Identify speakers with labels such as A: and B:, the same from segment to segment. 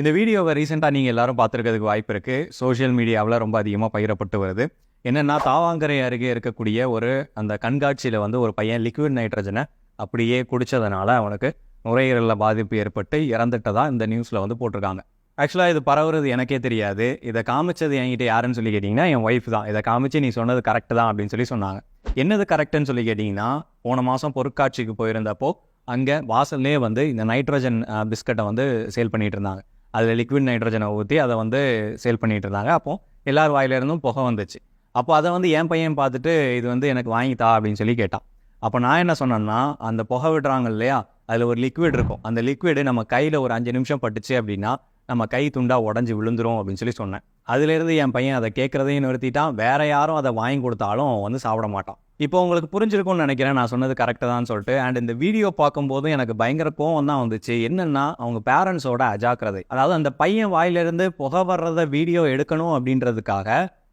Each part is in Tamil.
A: இந்த வீடியோவை ரீசெண்டாக நீங்கள் எல்லாரும் பார்த்துருக்கிறதுக்கு வாய்ப்பு இருக்குது சோஷியல் மீடியாவில் ரொம்ப அதிகமாக பகிரப்பட்டு வருது. என்னென்னா தாவாங்கரை அருகே இருக்கக்கூடிய ஒரு அந்த கண்காட்சியில் வந்து ஒரு பையன் லிக்விட் நைட்ரஜனை அப்படியே குடித்ததுனால அவனுக்கு நுரையீரலில் பாதிப்பு ஏற்பட்டு இறந்துட்டதாக இந்த நியூஸில் வந்து போட்டிருக்காங்க. ஆக்சுவலாக இது பரவுறது எனக்கே தெரியாது. இதை காமிச்சது என்கிட்ட யாருன்னு சொல்லி கேட்டிங்கன்னா என் ஒய்ஃப் தான். இதை காமிச்சு நீ சொன்னது கரெக்டு தான் அப்படின்னு சொல்லி சொன்னாங்க. என்னது கரெக்டுன்னு சொல்லி கேட்டிங்கன்னா போன மாதம் பொருட்காட்சிக்கு போயிருந்தப்போ அங்கே வாசல்லே வந்து இந்த நைட்ரஜன் பிஸ்கட்டை வந்து சேல் பண்ணிகிட்டு இருந்தாங்க. அதில் லிக்விட் நைட்ரஜனை ஊற்றி அதை வந்து சேல் பண்ணிகிட்டு இருந்தாங்க. அப்போது எல்லார் வாயிலிருந்தும் புகை வந்துச்சு. அப்போ அதை வந்து என் பையன் பார்த்துட்டு இது வந்து எனக்கு வாங்கித்தா அப்படின்னு சொல்லி கேட்டான். அப்போ நான் என்ன சொன்னேன்னா அந்த புகை விடுறாங்க இல்லையா அதில் ஒரு லிக்விட் இருக்கும். அந்த லிக்விடு நம்ம கையில் ஒரு அஞ்சு நிமிஷம் பட்டுச்சு அப்படின்னா நம்ம கை துண்டாக உடஞ்சி விழுந்துரும் அப்படின்னு சொல்லி சொன்னேன். அதுலேருந்து என் பையன் அதை கேட்குறதையும் நிறுத்திட்டான். வேற யாரும் அதை வாங்கி கொடுத்தாலும் அவன் வந்து சாப்பிட மாட்டான். இப்போ உங்களுக்கு புரிஞ்சிருக்கும்னு நினைக்கிறேன். நான் சொன்னது கரெக்டாக தான் சொல்லிட்டு. அண்ட் இந்த வீடியோ பார்க்கும்போது எனக்கு பயங்கர கோவம் தான் வந்துச்சு. என்னென்னா அவங்க பேரண்ட்ஸோட அஜாக்கிரதை. அதாவது அந்த பையன் வாயிலிருந்து புகை வர்றத வீடியோ எடுக்கணும் அப்படின்றதுக்காக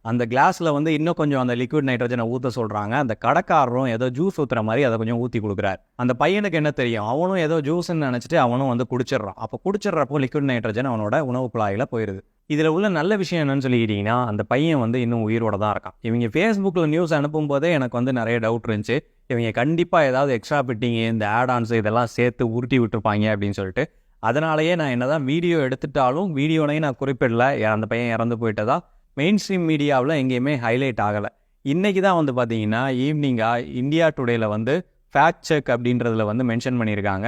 A: அந்த கிளாஸில் வந்து இன்னும் கொஞ்சம் அந்த லிக்விட் நைட்ரஜனை ஊற்ற சொல்கிறாங்க அந்த கடைக்காரரும் ஏதோ ஜூஸ் ஊற்றுற மாதிரி அதை கொஞ்சம் ஊற்றி கொடுக்குறாரு. அந்த பையனுக்கு என்ன தெரியும்? அவனும் ஏதோ ஜூஸ்ன்னு நினச்சிட்டு அவனும் வந்து குடிச்சிடுறான். அப்போ குடிச்சிடுறப்போ லிக்விட் நைட்ரஜன் அவனோட உணவு குழாயில் போயிடுது இதில் உள்ள நல்ல விஷயம் என்னன்னு சொல்லிக்கிட்டிங்கன்னா அந்த பையன் வந்து இன்னும் உயிரோட தான் இருக்கான். இவங்க ஃபேஸ்புக்கில் நியூஸ் அனுப்பும்போதே எனக்கு வந்து நிறைய டவுட் இருந்துச்சு. இவங்க கண்டிப்பாக ஏதாவது எக்ஸ்ட்ரா பிட்டிங்கு இந்த ஆட் ஆன்ஸ் இதெல்லாம் சேர்த்து உருட்டி விட்டுருப்பாங்க அப்படின்னு சொல்லிட்டு. அதனாலேயே நான் என்ன தான் வீடியோ எடுத்துட்டாலும் வீடியோனையும் நான் குறிப்பிடல. அந்த பையன் இறந்து போயிட்டதா? மெயின் ஸ்ட்ரீம் மீடியாவில் எங்கேயுமே ஹைலைட் ஆகலை. இன்றைக்கி தான் வந்து பார்த்தீங்கன்னா ஈவினிங்காக இந்தியா டுடேயில் வந்து ஃபேக்ட் செக் அப்படின்றதுல வந்து மென்ஷன் பண்ணியிருக்காங்க.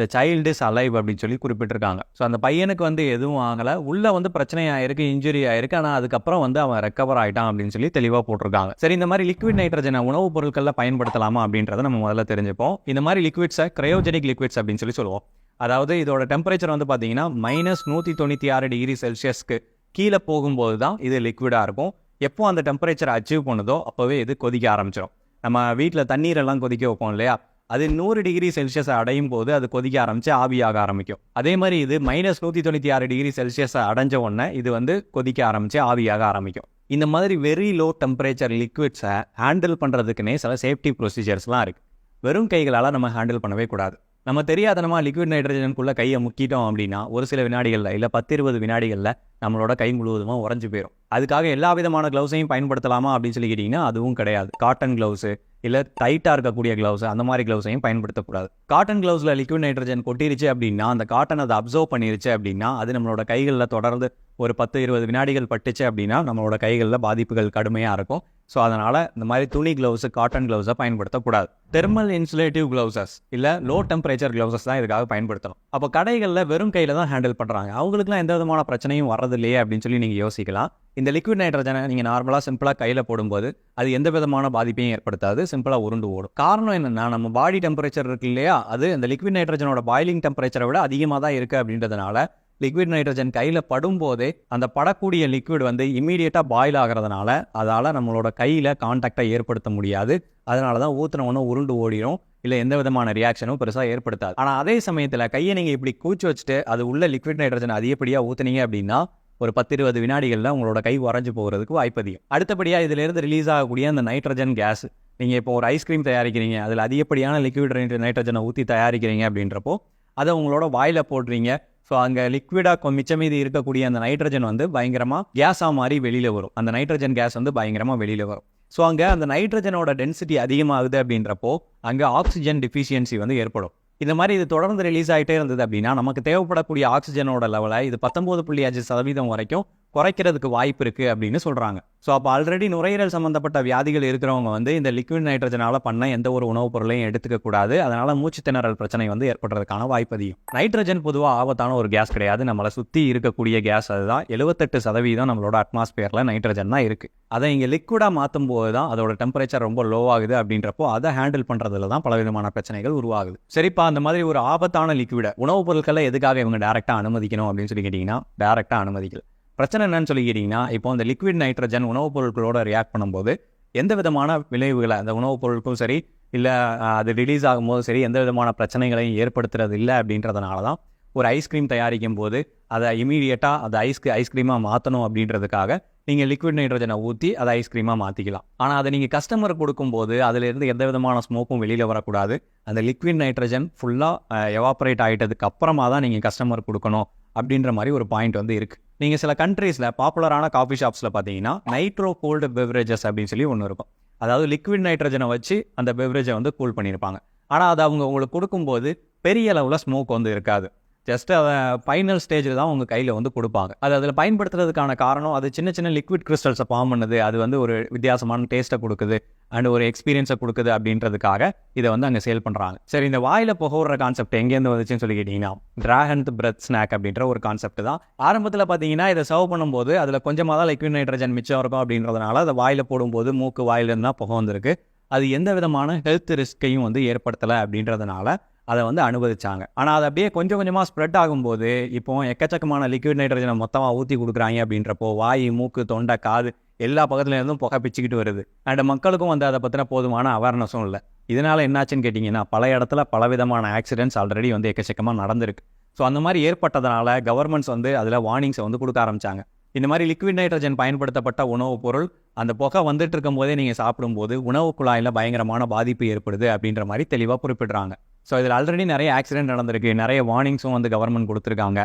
A: த சைல்டு இஸ் அலைவ் அப்படின்னு சொல்லி குறிப்பிட்டிருக்காங்க. ஸோ அந்த பையனுக்கு வந்து எதுவும் ஆகலை. உள்ளே வந்து பிரச்சனை ஆயிருக்கு இன்ஜுரி ஆயிருக்கு. ஆனால் அதுக்கப்புறம் வந்து அவன் ரெக்கவர் ஆகிட்டான் அப்படின்னு சொல்லி தெளிவாக போட்டிருக்காங்க. சரி இந்த மாதிரி லிக்விட் நைட்ரஜனை உணவுப் பொருட்களில் பயன்படுத்தலாமா அப்படின்றத நம்ம முதல்ல தெரிஞ்சுப்போம். இந்த மாதிரி லிக்விட்ஸை கிரையோஜெனிக் லிக்விட்ஸ் அப்படின்னு சொல்லி சொல்லுவோம். அதாவது இதோட டெம்பரேச்சர் வந்து பார்த்தீங்கன்னா மைனஸ் நூற்றி தொண்ணூற்றி ஆறு டிகிரி செல்சியஸ்க்கு கீழே போகும்போது தான் இது லிக்விடாக இருக்கும். எப்போ அந்த டெம்பரேச்சர் அச்சீவ் பண்ணுதோ அப்போவே இது கொதிக்க ஆரம்பிச்சிடும் நம்ம வீட்டில் தண்ணீரெல்லாம் கொதிக்க வைப்போம் இல்லையா? அது நூறு டிகிரி செல்சியஸை அடையும் போது அது கொதிக்க ஆரம்பித்து ஆவியாக ஆரம்பிக்கும். அதே மாதிரி இது மைனஸ் நூற்றி தொண்ணூற்றி ஆறு டிகிரி செல்சியஸை அடைஞ்ச உடனே இது வந்து கொதிக்க ஆரம்பித்து ஆவியாக ஆரம்பிக்கும். இந்த மாதிரி வெரி லோ டெம்பரேச்சர் லிக்விட்ஸை ஹேண்டில் பண்ணுறதுக்குன்னே சில சேஃப்டி ப்ரொசீஜர்ஸ்லாம் இருக்குது வெறும் கைகளால் நம்ம ஹேண்டில் பண்ணவே கூடாது. நம்ம தெரியாதனமாக லிக்விட் நைட்ரஜனுக்குள்ளே கையை முக்கிட்டோம் அப்படின்னா ஒரு சில வினாடிகளில் இல்லை பத்து இருபது வினாடிகளில் நம்மளோட கை முழுவதுமாக உறைஞ்சு போயிடும் அதுக்காக எல்லா விதமான க்ளவுஸையும் பயன்படுத்தலாமா அப்படின்னு சொல்லி கேட்டிங்கன்னா அதுவும் கிடையாது. காட்டன் க்ளவுஸு இல்லை டைட்டாக இருக்கக்கூடிய க்ளவுஸ் அந்த மாதிரி க்ளவுஸையும் பயன்படுத்தக்கூடாது. காட்டன் க்ளவுஸில் லிக்விட் நைட்ரஜன் கொட்டிருச்சு அப்படின்னா அந்த காட்டன் அதை அப்சர்வ் பண்ணிருச்சு அப்படின்னா அது நம்மளோட கைகளில் தொடர்ந்து ஒரு பத்து இருபது வினாடிகள் பட்டுச்சு அப்படின்னா நம்மளோட கைகளில் பாதிப்புகள் கடுமையாக இருக்கும். ஸோ அதனால் இந்த மாதிரி துணி க்ளவுஸு காட்டன் க்ளவுஸை பயன்படுத்தக்கூடாது. தெர்மல் இன்சுலேட்டிவ் க்ளவுசஸ் இல்லை லோ டெம்பரேச்சர் க்ளவுசஸ் தான் இதுக்காக பயன்படுத்தணும். அப்போ கடைகளில் வெறும் கையில் தான் ஹேண்டில் பண்ணுறாங்க அவங்களுக்குலாம் எந்த விதமான பிரச்சனையும் வர்றதில்லையே அப்படின்னு சொல்லி நீங்கள் யோசிக்கலாம். இந்த லிக்விட் நைட்ரஜனை நீங்கள் நார்மலாக சிம்பிளாக கையில் போடும்போது அது எந்த விதமான பாதிப்பையும் ஏற்படுத்தாது. சிம்பிளாக உருண்டு ஓடும். காரணம் என்னென்னா நம்ம பாடி டெம்பரேச்சர் இருக்கு இல்லையா? அது இந்த லிக்விட் நைட்ரஜனோட பாயிலிங் டெம்பரேச்சரை விட அதிகமாக தான் இருக்குது அப்படின்றதுனால லிக்விட் நைட்ரஜன் கையில் படும்போதே அந்த படக்கூடிய லிக்விட் வந்து இமீடியட்டாக பாயில் ஆகிறதுனால அதால் நம்மளோட கையில் காண்டாக்டை ஏற்படுத்த முடியாது. அதனால தான் ஊற்றின ஒன்று உருண்டு ஓடிடும் இல்லை எந்த விதமான ரியாக்ஷனும் பெருசாக ஏற்படுத்தாது. ஆனால் அதே சமயத்தில் கையை நீங்கள் இப்படி கூச்சி வச்சுட்டு அது உள்ள லிக்விட் நைட்ரஜன் அதிகப்படியாக ஊற்றுனீங்க அப்படின்னா ஒரு பத்து இருபது வினாடிகளில் உங்களோட கை உறைஞ்சு போகிறதுக்கு வாய்ப்பு அதிகம். அடுத்தபடியாக இதிலேருந்து ரிலீஸ் ஆகக்கூடிய அந்த நைட்ரஜன் கேஸ் நீங்கள் இப்போ ஒரு ஐஸ்கிரீம் தயாரிக்கிறீங்க. அதில் அதிகப்படியான லிக்விட் நைட்ரஜனை ஊற்றி தயாரிக்கிறீங்க அப்படின்றப்போ அதை உங்களோட வாயில் போடுறீங்க. ஸோ அங்கே லிக்விடாக மிச்சம் மீது இருக்கக்கூடிய அந்த நைட்ரஜன் வந்து பயங்கரமாக கேஸாக மாதிரி வெளியில் வரும். அந்த நைட்ரஜன் கேஸ் வந்து பயங்கரமாக வெளியில் வரும். ஸோ அங்கே அந்த நைட்ரஜனோட டென்சிட்டி அதிகமாகுது அப்படின்றப்போ அங்கே ஆக்சிஜன் டிஃபிஷியன்சி வந்து ஏற்படும். இந்த மாதிரி இது தொடர்ந்து ரிலீஸ் ஆகிட்டே இருந்தது அப்படின்னா நமக்கு தேவைப்படக்கூடிய ஆக்சிஜனோட லெவலை இது பத்தொம்போது புள்ளி அஞ்சு சதவீதம் வரைக்கும் குறைக்கிறதுக்கு வாய்ப்பு இருக்குது அப்படின்னு சொல்கிறாங்க ஸோ அப்போ ஆல்ரெடி நுரையீரல் சம்மந்தப்பட்ட வியாதிகள் இருக்கிறவங்க வந்து இந்த லிக்விட் நைட்ரஜனால் பண்ண எந்த ஒரு உணவுப் பொருளையும் எடுத்துக்கக்கூடாது அதனால் மூச்சு திணறல் பிரச்சனை வந்து ஏற்படுறதுக்கான வாய்ப்பு அதிகம். நைட்ரஜன் பொதுவாக ஆபத்தான ஒரு கேஸ் கிடையாது. நம்மளை சுற்றி இருக்கக்கூடிய கேஸ் அதுதான். எழுபத்தெட்டு சதவீதம் நம்மளோட அட்மாஸ்பியரில் நைட்ரஜன் தான் இருக்குது அதை இங்கே லிக்விடாக மாற்றும் போது தான் அதோட டெம்பரேச்சர் ரொம்ப லோ ஆகுது அப்படின்றப்போ அதை ஹேண்டில் பண்ணுறதுல தான் பலவிதமான பிரச்சனைகள் உருவாகுது. சரிப்பா அந்த மாதிரி ஒரு ஆபத்தான லிக்விடை உணவுப் பொருட்களை எதுக்காக இவங்க டேரெக்டாக அனுமதிக்கணும் அப்படின்னு சொல்லி கேட்டிங்கன்னா டேரெக்டாக அனுமதிக்கல. பிரச்சனை என்னன்னு சொல்லிக்கிட்டிங்கன்னா இப்போ அந்த லிக்விட் நைட்ரஜன் உணவுப் பொருட்களோட ரியாக்ட் பண்ணும்போது எந்த விதமான விளைவுகளை அந்த உணவுப் பொருட்களும் சரி இல்லை அது ரிலீஸ் ஆகும்போது சரி எந்த விதமான பிரச்சனைகளையும் ஏற்படுத்துறது இல்லை அப்படின்றதுனால தான் ஒரு ஐஸ்கிரீம் தயாரிக்கும் போது அதை இமீடியட்டாக அதை ஐஸ்க்கு ஐஸ்கிரீமாக மாற்றணும் அப்படின்றதுக்காக நீங்கள் லிக்விட் நைட்ரஜனை ஊற்றி அதை ஐஸ்கிரீமாக மாற்றிக்கலாம் ஆனால் அதை நீங்கள் கஸ்டமர் கொடுக்கும்போது அதிலிருந்து எந்த விதமான ஸ்மோக்கும் வெளியில் வரக்கூடாது. அந்த லிக்விட் நைட்ரஜன் ஃபுல்லாக எவாப்ரேட் ஆகிட்டதுக்கு அப்புறமா தான் நீங்கள் கஸ்டமர் கொடுக்கணும் அப்படின்ற மாதிரி ஒரு பாயிண்ட் வந்து இருக்குது நீங்கள் சில கண்ட்ரீஸில் பாப்புலரான காஃபி ஷாப்ஸில் பார்த்தீங்கன்னா நைட்ரோ கோல்டு பெவரேஜஸ் அப்படின்னு சொல்லி ஒன்று இருக்கும். அதாவது லிக்விட் நைட்ரஜனை வச்சு அந்த பெவரேஜை வந்து கூல் பண்ணியிருப்பாங்க. ஆனால் அது அவங்க உங்களுக்கு கொடுக்கும்போது பெரிய அளவில் ஸ்மோக் வந்து இருக்காது. ஜஸ்ட் அதை ஃபைனல் ஸ்டேஜில் தான் உங்கள் கையில் வந்து கொடுப்பாங்க. அது அதில் பயன்படுத்துறதுக்கான காரணம் அது சின்ன சின்ன லிக்விட் கிறிஸ்டல்ஸை ஃபார்ம் பண்ணுது. அது வந்து ஒரு வித்தியாசமான டேஸ்ட்டை கொடுக்குது. அண்ட் ஒரு எக்ஸ்பீரியன்ஸை கொடுக்குது அப்படின்றதுக்காக இதை வந்து அங்கே சேல் பண்ணுறாங்க சரி இந்த வாயில் புகவுற கான்செப்ட் எங்கேருந்து வந்துச்சுன்னு சொல்லி கேட்டிங்கன்னா ட்ராகன்த் பிரெத் ஸ்நாக் அப்படின்ற ஒரு கான்செப்ட் தான். ஆரம்பத்தில் பார்த்தீங்கன்னா இதை சர்வ் பண்ணும்போது அதில் கொஞ்சமாக தான் லிக்விட் நைட்ரஜன் மிச்சம் இருக்கும் அப்படின்றதுனால அதை வாயில் போடும்போது மூக்கு வாயிலிருந்து தான் புகை வந்திருக்கு. அது எந்த விதமான ஹெல்த் ரிஸ்க்கையும் வந்து ஏற்படுத்தலை அப்படின்றதுனால அதை வந்து அனுமதிச்சாங்க ஆனால் அது அப்படியே கொஞ்சம் கொஞ்சமாக ஸ்ப்ரெட் ஆகும்போது இப்போ எக்கச்சக்கமான லிக்விட் நைட்ரஜனை மொத்தமாக ஊற்றி கொடுக்குறாங்க அப்படின்றப்போ வாய் மூக்கு தொண்டை காது எல்லா பக்கத்துலேருந்தும் புகை பிச்சுக்கிட்டு வருது. அண்ட் மக்களுக்கும் வந்து அதை பற்றின போதுமான அவேர்னஸும் இல்லை. இதனால் என்னாச்சுன்னு கேட்டிங்கன்னா பல இடத்துல பலவிதமான ஆக்சிடென்ட்ஸ் ஆல்ரெடி வந்து எக்கச்சக்கமாக நடந்திருக்கு. ஸோ அந்த மாதிரி ஏற்பட்டதுனால கவர்மெண்ட்ஸ் வந்து அதில் வார்னிங்ஸை வந்து கொடுக்க ஆரம்பித்தாங்க இந்த மாதிரி லிக்விட் நைட்ரஜன் பயன்படுத்தப்பட்ட உணவுப் பொருள் அந்த புகை வந்துட்டு இருக்கும்போதே நீங்கள் சாப்பிடும்போது உணவு குழாயில் பயங்கரமான பாதிப்பு ஏற்படுது அப்படின்ற மாதிரி தெளிவாக குறிப்பிடுறாங்க. ஸோ இதில் ஆல்ரெடி நிறைய ஆக்சிடென்ட் நடந்திருக்கு. நிறைய வார்னிங்ஸும் வந்து கவர்மெண்ட் கொடுத்துருக்காங்க.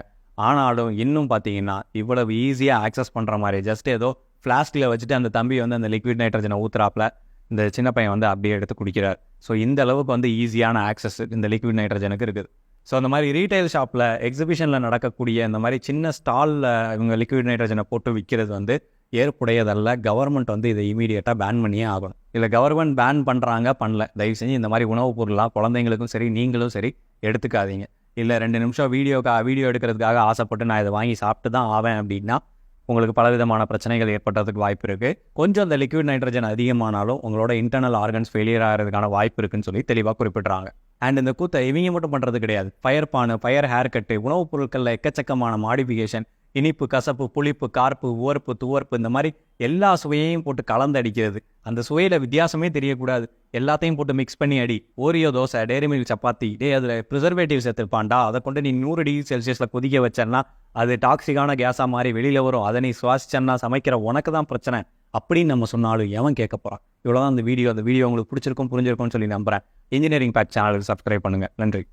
A: ஆனாலும் இன்னும் பார்த்தீங்கன்னா இவ்வளவு ஈஸியாக ஆக்சஸ் பண்ணுற மாதிரி ஜஸ்ட் ஏதோ ஃப்ளாஸ்கில் வச்சுட்டு அந்த தம்பி வந்து அந்த லிக்விட் நைட்ரஜனை ஊத்துறாப்புல இந்த சின்ன பையன் வந்து அப்படியே எடுத்து குடிக்கிறார். ஸோ இந்த அளவுக்கு வந்து ஈஸியான ஆக்சஸ் இந்த லிக்விட் நைட்ரஜனுக்கு இருக்குது. ஸோ அந்த மாதிரி ரீட்டைல் ஷாப்பில் எக்ஸிபிஷனில் நடக்கக்கூடிய இந்த மாதிரி சின்ன ஸ்டாலில் இவங்க லிக்விட் நைட்ரஜனை போட்டு விற்கிறது வந்து ஏற்புடையதல்ல. கவர்மெண்ட் வந்து இதை இமீடியட்டாக பேன் பண்ணியே ஆகணும். இல்லை கவர்மெண்ட் பேன் பண்ணுறாங்க பண்ணல. தயவு செஞ்சு இந்த மாதிரி உணவுப் பொருளாக குழந்தைங்களுக்கும் சரி நீங்களும் சரி எடுத்துக்காதீங்க. இல்லை ரெண்டு நிமிஷம் வீடியோக்கா வீடியோ எடுக்கிறதுக்காக ஆசைப்பட்டு நான் இதை வாங்கி சாப்பிட்டு தான் ஆவேன் அப்படின்னா உங்களுக்கு பலவிதமான பிரச்சனைகள் ஏற்படுறதுக்கு வாய்ப்பு இருக்குது கொஞ்சம் அந்த லிக்விட் நைட்ரஜன் அதிகமானாலும் உங்களோட இன்டர்னல் ஆர்கன்ஸ் ஃபெயிலியர் ஆகிறதுக்கான வாய்ப்பு இருக்குன்னு சொல்லி தெளிவாக குறிப்பிட்றாங்க. அண்ட் இந்த கூத்தை இவங்க மட்டும் பண்ணுறது கிடையாது. Fire paan fire hair cut உணவுப் பொருட்களில் எக்கச்சக்கமான மாடிஃபிகேஷன் இனிப்பு கசப்பு புளிப்பு கார்ப்பு உவர்ப்பு துவர்ப்பு இந்த மாதிரி எல்லா சுவையையும் போட்டு கலந்து அடிக்கிறது. அந்த சுவையில் வித்தியாசமே தெரியக்கூடாது. எல்லாத்தையும் போட்டு மிக்ஸ் பண்ணி அடி. Oreo dosa dairy milk chapati டே அதில் ப்ரிசர்வேட்டிவ்ஸ் எடுத்துருப்பான்டா அதை கொண்டு நீ நூறு டிகிரி செல்சியஸில் கொதிக்க வச்சேன்னா அது டாக்ஸிக்கான கேஸாக மாறி வெளியில் வரும். அதை நீ சுவாசிச்சேன்னா சமைக்கிற உனக்கு தான் பிரச்சனை. அப்படின்னு நம்ம சொன்னாலும் எவன் கேட்க போகிறான் இவ்வளோதான் அந்த வீடியோ அந்த வீடியோ உங்களுக்கு பிடிச்சிருக்கும் புரிஞ்சிருக்கும்னு சொல்லி நம்புறேன். இன்ஜினியரிங் பேக் சேனலுக்கு சப்ஸ்கிரைப் பண்ணுங்கள் நன்றி.